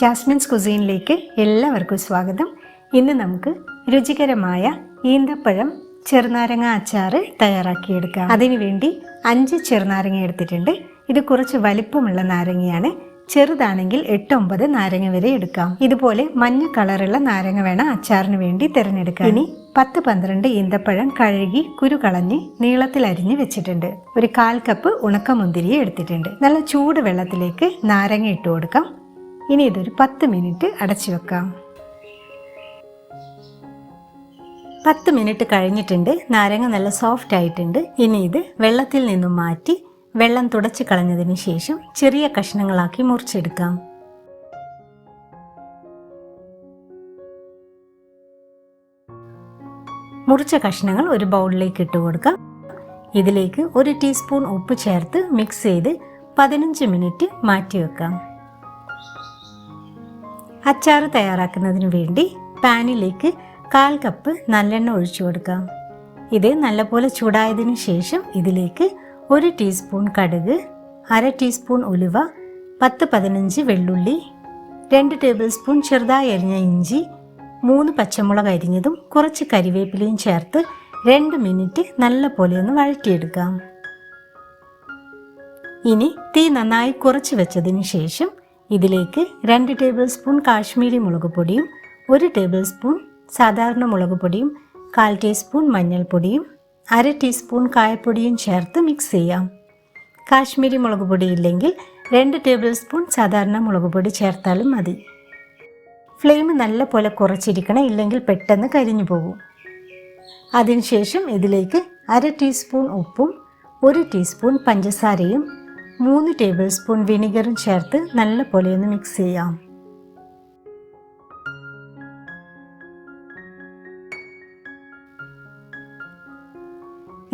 Jasmine's കുസീനിലേക്ക് എല്ലാവർക്കും സ്വാഗതം. ഇന്ന് നമുക്ക് രുചികരമായ ഈന്തപ്പഴം ചെറുനാരങ്ങ അച്ചാറ് തയ്യാറാക്കിയെടുക്കാം. അതിനുവേണ്ടി അഞ്ച് ചെറുനാരങ്ങ എടുത്തിട്ടുണ്ട്. ഇത് കുറച്ച് വലിപ്പമുള്ള നാരങ്ങയാണ്. ചെറുതാണെങ്കിൽ എട്ടൊമ്പത് നാരങ്ങ വരെ എടുക്കാം. ഇതുപോലെ മഞ്ഞ കളറുള്ള നാരങ്ങ വേണം അച്ചാറിന് വേണ്ടി തിരഞ്ഞെടുക്കാൻ. ഇനി പത്ത് പന്ത്രണ്ട് ഈന്തപ്പഴം കഴുകി കുരു കളഞ്ഞ് നീളത്തിൽ അരിഞ്ഞ് വെച്ചിട്ടുണ്ട്. ഒരു കാൽ കപ്പ് ഉണക്കമുന്തിരി എടുത്തിട്ടുണ്ട്. നല്ല ചൂട് വെള്ളത്തിലേക്ക് നാരങ്ങ ഇട്ട് കൊടുക്കാം. ഇനി ഇതൊരു പത്ത് മിനിറ്റ് അടച്ചു വെക്കാം. പത്ത് മിനിറ്റ് കഴിഞ്ഞിട്ടുണ്ട്. നാരങ്ങ നല്ല സോഫ്റ്റ് ആയിട്ടുണ്ട്. ഇനി ഇത് വെള്ളത്തിൽ നിന്നും മാറ്റി വെള്ളം തുടച്ചു കളഞ്ഞതിന് ശേഷം ചെറിയ കഷ്ണങ്ങളാക്കി മുറിച്ചെടുക്കാം. മുറിച്ച കഷ്ണങ്ങൾ ഒരു ബൗളിലേക്ക് ഇട്ട് കൊടുക്കാം. ഇതിലേക്ക് ഒരു ടീസ്പൂൺ ഉപ്പ് ചേർത്ത് മിക്സ് ചെയ്ത് പതിനഞ്ച് മിനിറ്റ് മാറ്റി വെക്കാം. അച്ചാർ തയ്യാറാക്കുന്നതിന് വേണ്ടി പാനിലേക്ക് കാൽ കപ്പ് നല്ലെണ്ണ ഒഴിച്ചു കൊടുക്കാം. ഇത് നല്ലപോലെ ചൂടായതിനു ശേഷം ഇതിലേക്ക് ഒരു ടീസ്പൂൺ കടുക് അര ടീസ്പൂൺ ഉലുവ പത്ത് പതിനഞ്ച് വെള്ളുള്ളി രണ്ട് ടേബിൾ സ്പൂൺ ചെറുതായി അരിഞ്ഞ ഇഞ്ചി മൂന്ന് പച്ചമുളക് അരിഞ്ഞതും കുറച്ച് കരിവേപ്പിലയും ചേർത്ത് രണ്ട് മിനിറ്റ് നല്ല പോലെ ഒന്ന് വഴറ്റിയെടുക്കാം. ഇനി തീ നന്നായി കുറച്ച് വെച്ചതിന് ശേഷം ഇതിലേക്ക് രണ്ട് ടേബിൾ സ്പൂൺ കാശ്മീരി മുളക് പൊടിയും ഒരു ടേബിൾ സ്പൂൺ സാധാരണ മുളക് പൊടിയും കാൽ ടീസ്പൂൺ മഞ്ഞൾപ്പൊടിയും അര ടീസ്പൂൺ കായപ്പൊടിയും ചേർത്ത് മിക്സ് ചെയ്യാം. കാശ്മീരി മുളക് പൊടി ഇല്ലെങ്കിൽ രണ്ട് ടേബിൾ സ്പൂൺ സാധാരണ മുളക് പൊടി ചേർത്താലും മതി. ഫ്ലെയിം നല്ല പോലെ കുറച്ചിരിക്കണം ഇല്ലെങ്കിൽ പെട്ടെന്ന് കരിഞ്ഞു പോകും. അതിനുശേഷം ഇതിലേക്ക് അര ടീസ്പൂൺ ഉപ്പും ഒരു ടീസ്പൂൺ പഞ്ചസാരയും മൂന്ന് ടേബിൾ സ്പൂൺ വിനിഗറും ചേർത്ത് നല്ല പോലെ ഒന്ന് മിക്സ് ചെയ്യാം.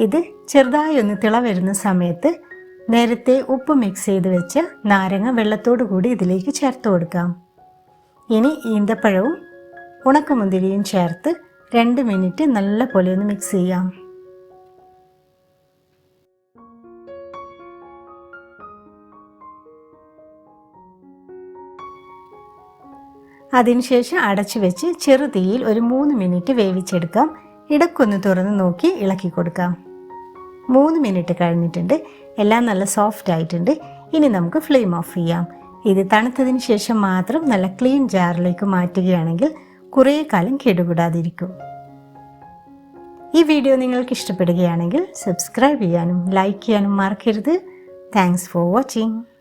ഇത് ചെറുതായി ഒന്ന് തിള വരുന്ന സമയത്ത് നേരത്തെ ഉപ്പ് മിക്സ് ചെയ്ത് വെച്ച് നാരങ്ങ വെള്ളത്തോടു കൂടി ഇതിലേക്ക് ചേർത്ത് കൊടുക്കാം. ഇനി ഈന്തപ്പഴവും ഉണക്കമുന്തിരിയും ചേർത്ത് രണ്ട് മിനിറ്റ് നല്ല പോലെ ഒന്ന് മിക്സ് ചെയ്യാം. അതിനുശേഷം അടച്ചു വെച്ച് ചെറുതീയിൽ ഒരു മൂന്ന് മിനിറ്റ് വേവിച്ചെടുക്കാം. ഇടക്കൊന്ന് തുറന്ന് നോക്കി ഇളക്കി കൊടുക്കാം. മൂന്ന് മിനിറ്റ് കഴിഞ്ഞിട്ടുണ്ട്. എല്ലാം നല്ല സോഫ്റ്റ് ആയിട്ടുണ്ട്. ഇനി നമുക്ക് ഫ്ലെയിം ഓഫ് ചെയ്യാം. ഇത് തണുത്തതിന് ശേഷം മാത്രം നല്ല ക്ലീൻ ജാറിലേക്ക് മാറ്റുകയാണെങ്കിൽ കുറേ കാലം കേടുകൂടാതിരിക്കും. ഈ വീഡിയോ നിങ്ങൾക്ക് ഇഷ്ടപ്പെടുകയാണെങ്കിൽ സബ്സ്ക്രൈബ് ചെയ്യാനും ലൈക്ക് ചെയ്യാനും മറക്കരുത്. Thanks for watching